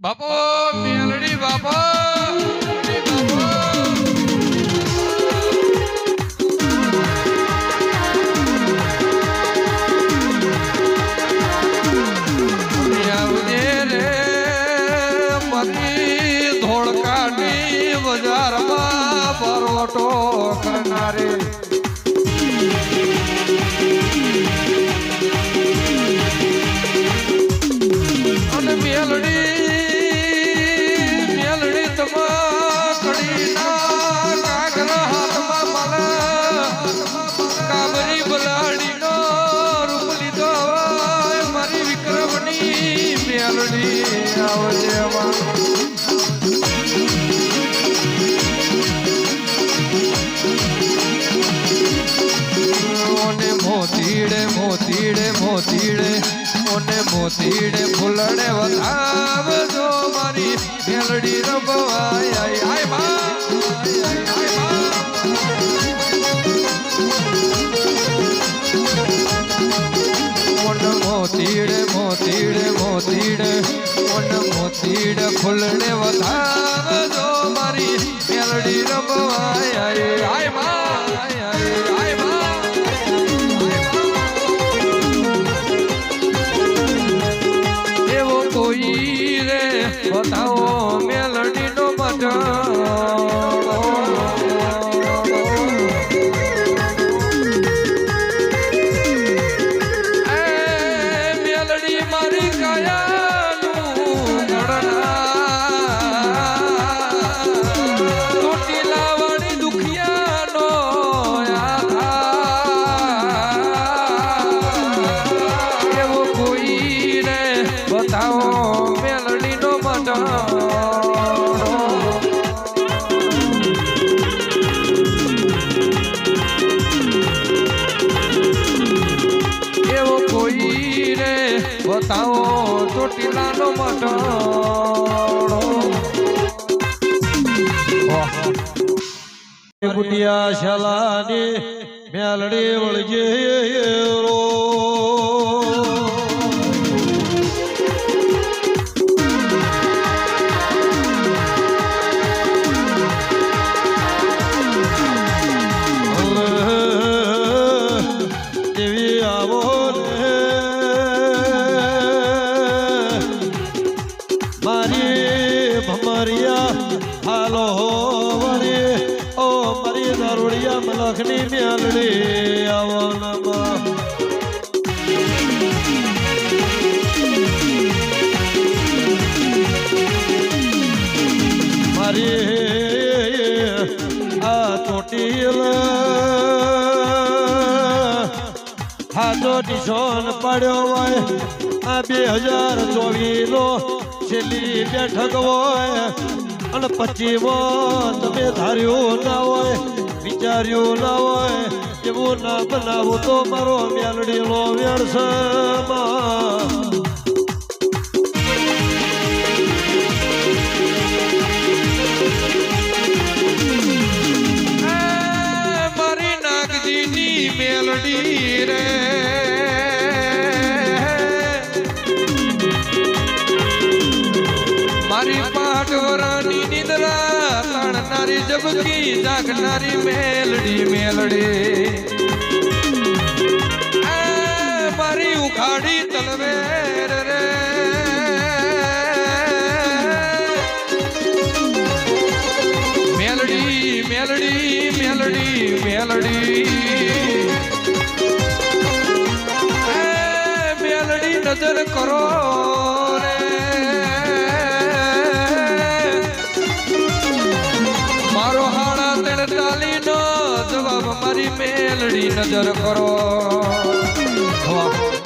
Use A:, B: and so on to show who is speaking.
A: બાપો મેલડી બાપો ધોળકાની બજારમાં પરોટો મોતીડે મોતીડે મોતીડે ઓને મોતીડે ફૂલડે વધાવજો મારી મેલડી રબવાય મોતીડે મોતીડ ફૂલડે વધાવજો મારી મેલડી રબવાય ચોટીલાનો મટાણો
B: બુટિયા શલાની મેલડી વળગે હાલો વળી. ઓ મારી દારૂડિયા મલખની મ્યાલડી, આવો નમઃ. મારી, આ ચોટીલ હાથો ટીશોન પડ્યો હોય, આ બે હજાર ચોવીસ નો છેલ્લી બેઠક હોય. અને પચીમો તમે ધાર્યું ના હોય, વિચાર્યું ના હોય, એવું ના બનાવું તો મારો મેલડી લો વ્યર્સમાં
A: એ મારી નાગજીની મેલડી રે. મારી પાટવરાની નિદ્રા તાણનારી જબકી જાગનારી મેલડી મેલડી. મારી ઉખાડી તલવેર રે. મેલડી મેલડી મેલડી મેલડી. મેલડી નજર કરો રે. હાડા તેડતાલી નો જવાબ મારી મેલડી નજર કરો. વાહ